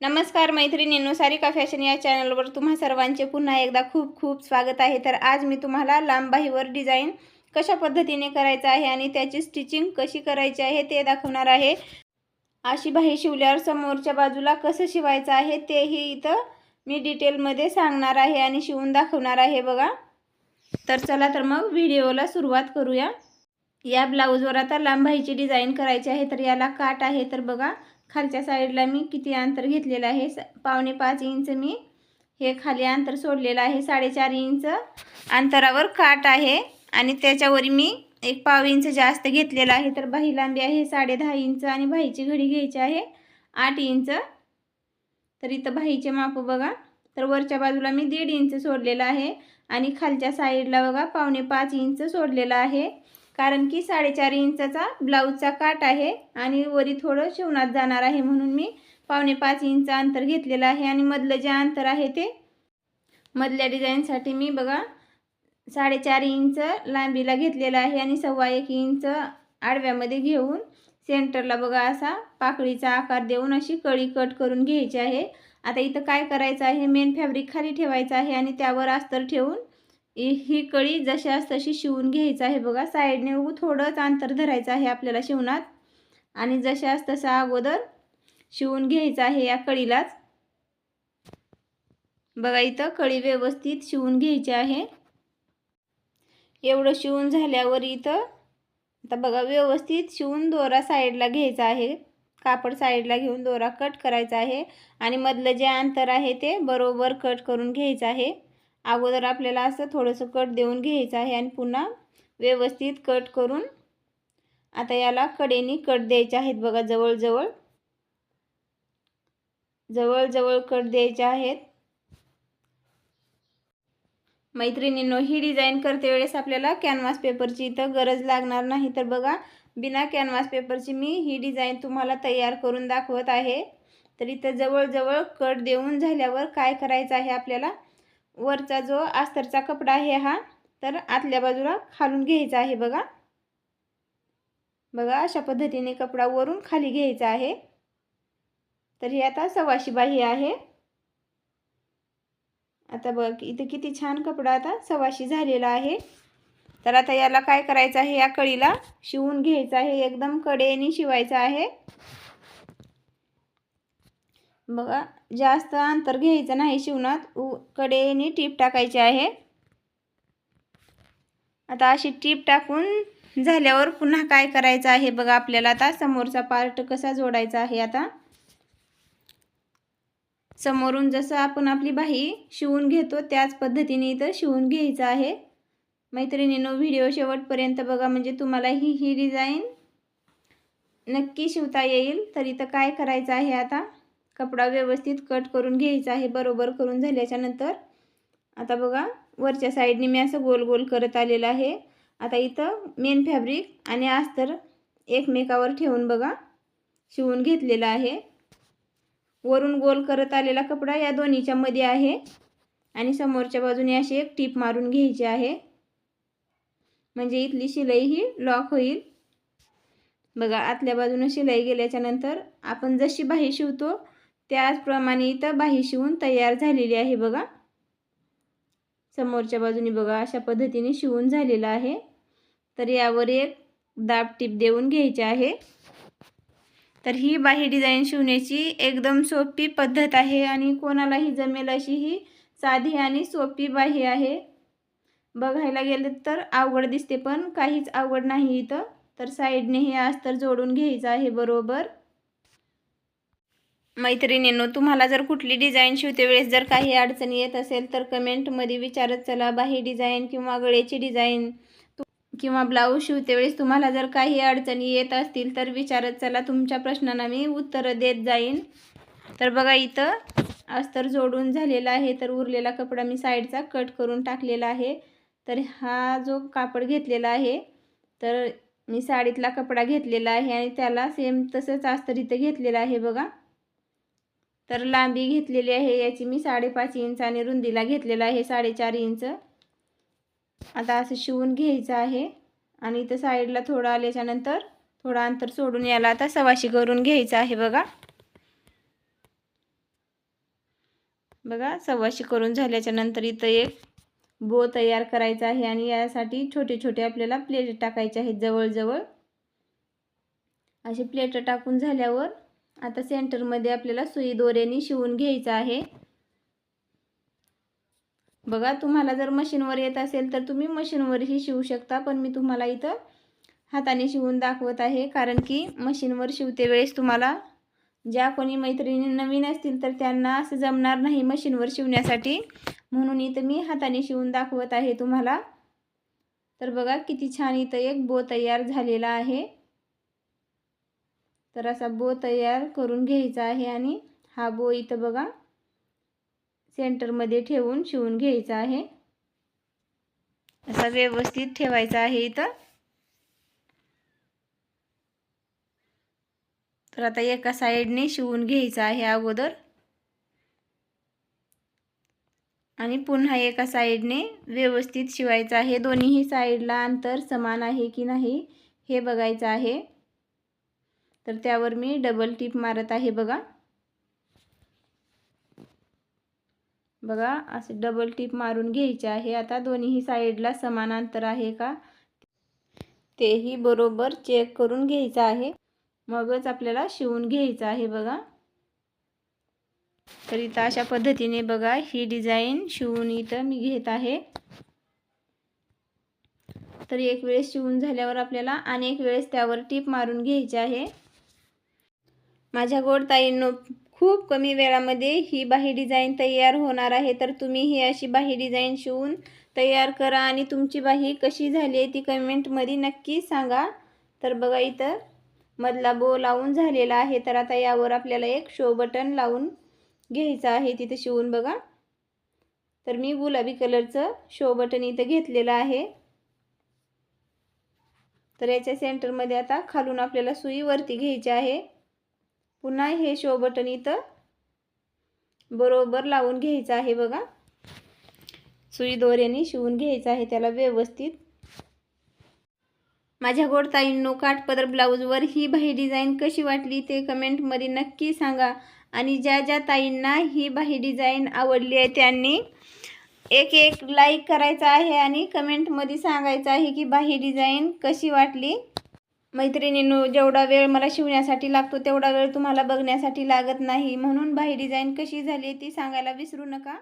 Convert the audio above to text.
नमस्कार मैत्रिणींनो सारिका फॅशन या चॅनलवर तुम्हा सर्वांचे पुन्हा एकदा खूप खूप स्वागत आहे. तर आज मी तुम्हाला लांबाहीवर डिझाईन कशा पद्धतीने करायचं आहे आणि त्याची स्टिचिंग कशी करायची आहे ते दाखवणार आहे. अशी बाही शिवल्यावर समोरच्या बाजूला कसं शिवायचं आहे तेही इथं मी डिटेलमध्ये सांगणार आहे आणि शिवून दाखवणार आहे बघा. तर चला तर मग व्हिडिओला सुरुवात करूया. या ब्लाऊजवर आता लांबाईची डिझाईन करायची आहे तर याला काट आहे. तर बघा खालच्या साईडला मी किती अंतर घेतलेलं आहे? स पावणे पाच इंच मी हे खाली अंतर सोडलेलं आहे. साडेचार इंच अंतरावर काट आहे आणि त्याच्यावर मी एक पाव इंच जास्त घेतलेला आहे. तर बाही लांबी आहे साडे दहा इंच आणि बाहीची घडी घ्यायची आहे आठ इंच. तर इथं बाहीचे माप बघा. तर वरच्या बाजूला मी दीड इंच सोडलेलं आहे आणि खालच्या साईडला बघा पावणे पाच इंच सोडलेलं आहे. कारण की साडेचार इंचाचा ब्लाऊजचा काट आहे आणि वरी थोडं शिवणात जाणार आहे म्हणून मी पावणे पाच इंच अंतर घेतलेलं आहे आणि मधलं जे अंतर आहे ते मधल्या डिझाईनसाठी मी बघा साडेचार इंच लांबीला घेतलेलं आहे आणि सव्वा एक इंच आडव्यामध्ये घेऊन सेंटरला बघा असा पाकळीचा आकार देऊन अशी कळी कट करून घ्यायची आहे. आता इथं काय करायचं आहे? मेन फॅब्रिक खाली ठेवायचं आहे आणि त्यावर अस्तर ठेवून ही कळी जशास तशी शिवून घ्यायचं आहे बघा. साईडने उगू थोडंच अंतर धरायचं आहे आपल्याला शिवणात. आणि जशास तसा अगोदर शिवून घ्यायचं आहे या कळीलाच. बघा इथं कळी व्यवस्थित शिवून घ्यायची आहे. एवढं शिवून झाल्यावर इथं आता बघा व्यवस्थित शिवून दोरा साईडला घ्यायचा आहे. कापड साईडला घेऊन दोरा कट करायचा आहे. आणि मधलं जे अंतर आहे ते बरोबर कट करून घ्यायचं आहे. अगोदर आपल्याला असं थोडंसं कट देऊन घ्यायचं आहे आणि पुन्हा व्यवस्थित कट करून आता याला कडेनी कट द्यायचे आहेत बघा जवळजवळ. जवळजवळ कट द्यायचे आहेत. मैत्रिणींनो ही डिझाईन करते वेळेस आपल्याला कॅनव्हास पेपरची इथं गरज लागणार नाही. तर बघा बिना कॅनव्हास पेपरची मी ही डिझाईन तुम्हाला तयार करून दाखवत आहे. तर इथं जवळजवळ कट देऊन झाल्यावर काय करायचं आहे आपल्याला? वरचा जो अस्तरचा कपडा आहे हा तर आतल्या बाजूला खालून घ्यायचा आहे बघा. बघा अशा पद्धतीने कपडा वरून खाली घ्यायचा आहे. तर ही आता सव्वाशी बाही आहे. आता बघ इथे किती छान कपडा आता सव्वाशी झालेला आहे. तर आता याला काय करायचं आहे? या कळीला शिवून घ्यायचं आहे. एकदम कडेने शिवायचं आहे. बघा जास्त अंतर घ्यायचं नाही शिवणात उ कडेने टीप टाकायची आहे. आता अशी टीप टाकून झाल्यावर पुन्हा काय करायचं आहे बघा आपल्याला आता. समोरचा पार्ट कसा जोडायचा आहे आता. समोरून जसं आपण आपली बाही शिवून घेतो त्याच पद्धतीने इथं शिवून घ्यायचं आहे. मैत्रिणीनो व्हिडिओ शेवटपर्यंत बघा म्हणजे तुम्हाला ही ही डिझाईन नक्की शिवता येईल. तर इथं काय करायचं आहे आता? कपडा व्यवस्थित कट करून घ्यायचा आहे बरोबर करून झाल्याच्यानंतर आता बघा वरच्या साईडने मी असं गोल गोल करत आलेलं आहे. आता इथं मेन फॅब्रिक आणि अस्तर एकमेकावर ठेवून बघा शिवून घेतलेलं आहे. वरून गोल करत आलेला कपडा या दोन्हीच्या मध्ये आहे आणि समोरच्या बाजूने अशी एक टीप मारून घ्यायची आहे. म्हणजे इथली शिलाई ही लॉक होईल. बघा आतल्या बाजूने शिलाई गेल्याच्यानंतर आपण जशी बाही शिवतो त्याचप्रमाणे इथं बाही शिवून तयार झालेली आहे बघा. समोरच्या बाजूने बघा अशा पद्धतीने शिवून झालेलं आहे. तर यावर एक दाब टीप देऊन घ्यायची आहे. तर ही बाही डिझाईन शिवण्याची एकदम सोपी पद्धत आहे आणि कोणालाही जमेल अशी ही साधी आणि सोपी बाही आहे. बघायला गेलं तर अवघड दिसते पण काहीच अवघड नाही इथं. तर साईडने हे अस्तर जोडून घ्यायचं आहे बरोबर. मैत्रिणींनो तुम्हाला जर कुठली डिझाईन शिवते वेळेस जर काही अडचणी येत असेल तर कमेंटमध्ये विचारत चला. बाही डिझाईन किंवा गळ्याची डिझाईन किंवा ब्लाऊज शिवते वेळेस तुम्हाला जर काही अडचणी येत असतील तर विचारत चला. तुमच्या प्रश्नांना मी उत्तरं देत जाईन. तर बघा इथं अस्तर जोडून झालेला आहे. तर उरलेला कपडा मी साईडचा कट करून टाकलेला आहे. तर हा जो कापड घेतलेला आहे तर मी साडीतला कपडा घेतलेला आहे आणि त्याला सेम तसंच अस्तर इथं घेतलेलं आहे बघा. तर लांबी घेतलेली आहे याची मी साडेपाच इंच आणि रुंदीला घेतलेला आहे साडेचार इंच. आता असं शिवून घ्यायचं आहे. आणि इथं साईडला थोडं आल्याच्यानंतर थोडं अंतर सोडून याला आता सवाशी करून घ्यायचं आहे बघा. बघा सव्वाशी करून झाल्याच्यानंतर इथं एक बो तयार करायचा आहे आणि यासाठी छोटे छोटे आपल्याला प्लेट टाकायचे आहेत जवळजवळ. असे प्लेट टाकून झाल्यावर आता सेंटरमध्ये आपल्याला सुई दोऱ्याने शिवून घ्यायचं आहे. बघा तुम्हाला जर मशीनवर येत असेल तर तुम्ही मशीनवरही शिवू शकता पण मी तुम्हाला इथं हाताने शिवून दाखवत आहे कारण की मशीनवर शिवते वेळेस तुम्हाला ज्या कोणी मैत्रिणी नवीन असतील तर त्यांना असं जमणार नाही मशीनवर शिवण्यासाठी. म्हणून इथं मी हाताने शिवून दाखवत आहे तुम्हाला. तर बघा किती छान इथं एक बो तयार झालेला आहे. तर असा बो तयार करून घ्यायचा आहे आणि हा बो इथं बघा सेंटरमध्ये ठेवून शिवून घ्यायचा आहे. असा व्यवस्थित ठेवायचा आहे इथं. तर आता एका साईडने शिवून घ्यायचं आहे अगोदर. आणि पुन्हा एका साईडने व्यवस्थित शिवायचं आहे. दोन्हीही साईडला अंतर समान आहे की नाही हे बघायचं आहे. तर त्यावर मी डबल टिप मारत आहे बघा. बघा असे डबल टिप मारून घ्यायचे आहे. आता दोन्हीही साईडला समान अंतर आहे का? तेही बरोबर चेक करून घ्यायचं आहे. मगच आपल्याला शिवून घ्यायचं आहे बघा. तर इथं अशा पद्धतीने बघा ही डिझाईन शिवून इथं मी घेत आहे. तर एक वेळेस शिवून झाल्यावर आपल्याला अनेक वेळेस त्यावर टीप मारून घ्यायची आहे. माझ्या गोडताईंनो खूप कमी वेळामध्ये ही बाही डिझाईन तयार होणार आहे. तर तुम्ही ही अशी बाही डिझाईन शिवून तयार करा आणि तुमची बाही कशी झाली आहे ती कमेंटमध्ये नक्की सांगा. तर बघा इथं मधला बो लावून झालेला आहे. तर आता यावर आपल्याला एक शो बटन लावून घ्यायचं आहे तिथं शिवून बघा. तर मी गुलाबी कलरचं शो बटन इथं घेतलेलं आहे. तर याच्या सेंटरमध्ये आता खालून आपल्याला सुई वरती घ्यायची आहे. पुन्हा हे शो बटन इथं बरोबर लावून घ्यायचं आहे बघा. सुई दोऱ्याने शिवून घ्यायचं आहे त्याला व्यवस्थित. माझ्या गोडताईंनो काठपदर ब्लाऊजवर ही बाही डिझाईन कशी वाटली ते कमेंटमध्ये नक्की सांगा. आणि ज्या ज्या ताईंना ही बाही डिझाईन आवडली आहे त्यांनी एक एक लाईक करायचा आहे आणि कमेंटमध्ये सांगायचं आहे की बाही डिझाईन कशी वाटली. मैत्रिणींनो जेवढा वेळ मला शिवण्यासाठी लागतो तेवढा वेळ तुम्हाला बघण्यासाठी लागत नाही. म्हणून बाही डिझाईन कशी झाली ती सांगायला विसरू नका.